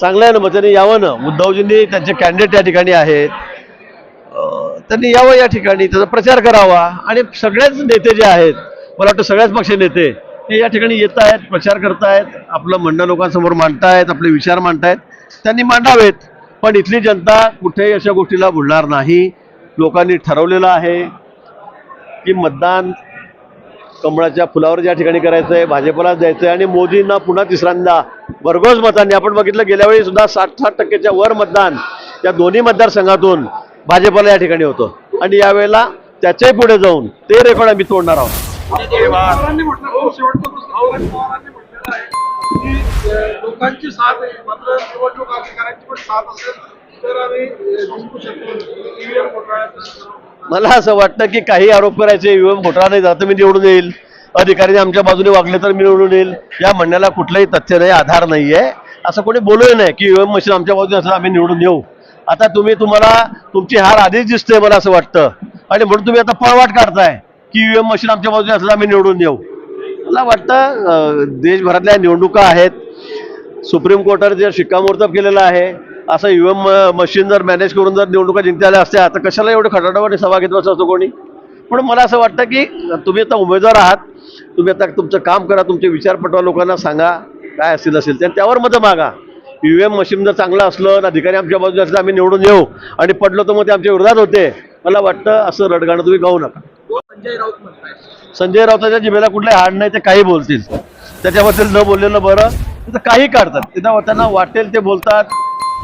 चांगलं आहे ना यावं ना. उद्धवजींनी त्यांचे कॅन्डिडेट या ठिकाणी आहेत. त्यांनी यावं या ठिकाणी त्याचा प्रचार करावा. आणि सगळेच नेते जे आहेत मला वाटतं सगळ्याच पक्ष नेते हे या ठिकाणी येत आहेत प्रचार करतायत आपलं म्हणणं लोकांसमोर मांडतायत आपले विचार मांडतायत. त्यांनी मांडावेत पण इथली जनता कुठेही अशा गोष्टीला भुलणार नाही. लोकांनी ठरवलेलं आहे की मतदान कमळाच्या फुलावर ज्या ठिकाणी करायचं आहे भाजपलाच द्यायचं आहे आणि मोदींना पुन्हा तिसऱ्यांदा भरघोस मतांनी आपण बघितलं गेल्या वेळी सुद्धा साठ साठ टक्क्याच्या वर मतदान या दोन्ही मतदारसंघातून भाजपला या ठिकाणी होतं. आणि यावेळेला त्याच्याही पुढे जाऊन ते रेकॉर्ड आम्ही तोडणार आहोत. लोकांची साथ मात्र निवडणूक अधिकाऱ्यांची पण साथ असेल मला असं वाटतं की काही आरोप करायचे ईव्हीएम घोटाळा नाही जातं मी निवडून येईल. अधिकारी आमच्या बाजूने वागले तर मी निवडून येईल. या म्हणण्याला कुठलंही तथ्य नाही आधार नाही आहे असं कोणी बोलू नाही की ईव्हीएम मशीन आमच्या बाजूने असं आम्ही निवडून येऊ. आता तुम्ही तुम्हाला तुमची हार आधीच दिसते मला असं वाटतं. आणि म्हणून तुम्ही आता पळवाट काढताय की ईव्हीएम मशीन आमच्या बाजूने असं आम्ही निवडून येऊ. मला वाटतं देशभरातल्या निवडणुका आहेत. सुप्रीम कोर्टाने जे शिक्कामोर्तब केलेलं आहे असं ईव्हीएम मशीन जर मॅनेज करून जर निवडणुका जिंकल्या आल्या असत्या तर कशाला एवढं खटाटावर सभा घेत असतो कोणी? पण मला असं वाटतं की तुम्ही आता उमेदवार आहात तुम्ही आता तुमचं काम करा तुमचे विचार पटवा लोकांना सांगा काय असतील असेल तर त्यावर मतं मागा. ईव्हीएम मशीन जर चांगलं असलं आणि अधिकारी आमच्या बाजूने असलं आम्ही निवडून येऊ. आणि पडलो तर मग ते आमच्या विरोधात होते. मला वाटतं असं रडगाणं तुम्ही गाऊ नका. संजय राऊत संजय राऊताच्या जिभेला कुठले हाड नाही ते काही बोलतील. त्याच्याबद्दल न बोललेलं बरं तिथं काही काढतात. त्यांना त्यांना वाटेल ते बोलतात.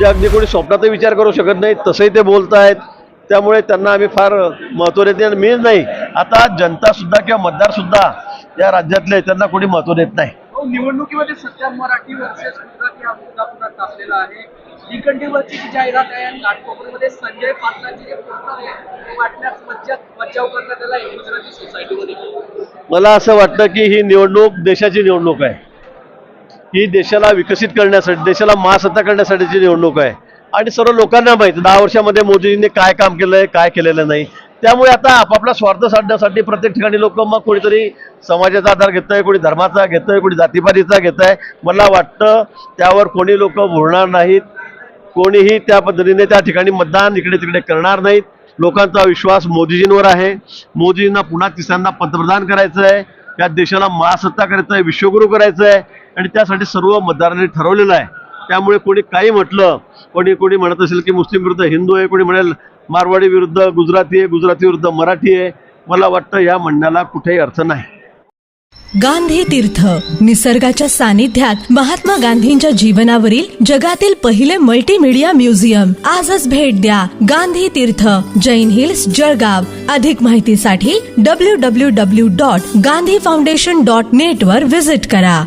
जे अगदी कोणी स्वप्नातही विचार करू शकत नाही तसंही ते बोलतायत. त्यामुळे त्यांना आम्ही फार महत्त्व देत नाही. आणि मीच नाही. आता जनता सुद्धा किंवा मतदार सुद्धा या राज्यातले त्यांना कोणी महत्त्व देत नाही. हो, निवडणुकीमध्ये सध्या मराठी वर्सेस गुजराती हा मुद्दा पुन्हा तापलेला आहे. निकंठीवरची जी जाहिरात आहे आणि घाटकोपरीमध्ये संजय पाटलांचे जे पोस्टर आहे ते वाटण्यास मज्जा मज्जाव करण्यात आला आहे गुजराती सोसायटीमध्ये मला असं वाटतं की ही निवडणूक देशाची निवडणूक आहे. ही देशाला विकसित करण्यासाठी देशाला महासत्ता करण्यासाठीची निवडणूक आहे. आणि सर्व लोकांना माहीत दहा वर्षामध्ये मोदीजींनी काय काम केलंय काय केलेलं नाही. त्यामुळे आता आपापला स्वार्थ साधण्यासाठी प्रत्येक ठिकाणी लोक मग कोणीतरी समाजाचा आधार घेतंय कोणी धर्माचा घेतंय कोणी जातीपातीचा घेत आहे मला वाटतं त्यावर कोणी लोक बोलणार नाहीत. कोणीही त्या पद्धतीने त्या ठिकाणी मतदान इकडे तिकडे करणार नाहीत. लोकांचा विश्वास मोदीजींवर आहे. मोदीजींना पुन्हा तिसऱ्यांदा पंतप्रधान करायचं आहे या देशाला महासत्ता करायचं आहे विश्वगुरू करायचं आहे आणि त्यासाठी सर्व मतदारांनी ठरवलेलं आहे. त्यामुळे कोणी काही म्हटलं कोणी कोणी म्हणत असेल की मुस्लिम विरुद्ध हिंदू आहे कोणी म्हणेल मारवाडी विरुद्ध गुजराती आहे गुजराती विरुद्ध मराठी आहे. मला वाटतं या म्हणण्याला कुठेही अर्थ नाही. गांधी तीर्थ निसर्गाच्या सानिध्यात महात्मा गांधींच्या जीवनावरील जगातील पहिले मल्टीमीडिया म्युझियम आजच भेट द्या गांधी तीर्थ जैन हिल्स जळगाव. अधिक माहितीसाठी W W W dot Gandhi foundation dot net वर विजिट करा.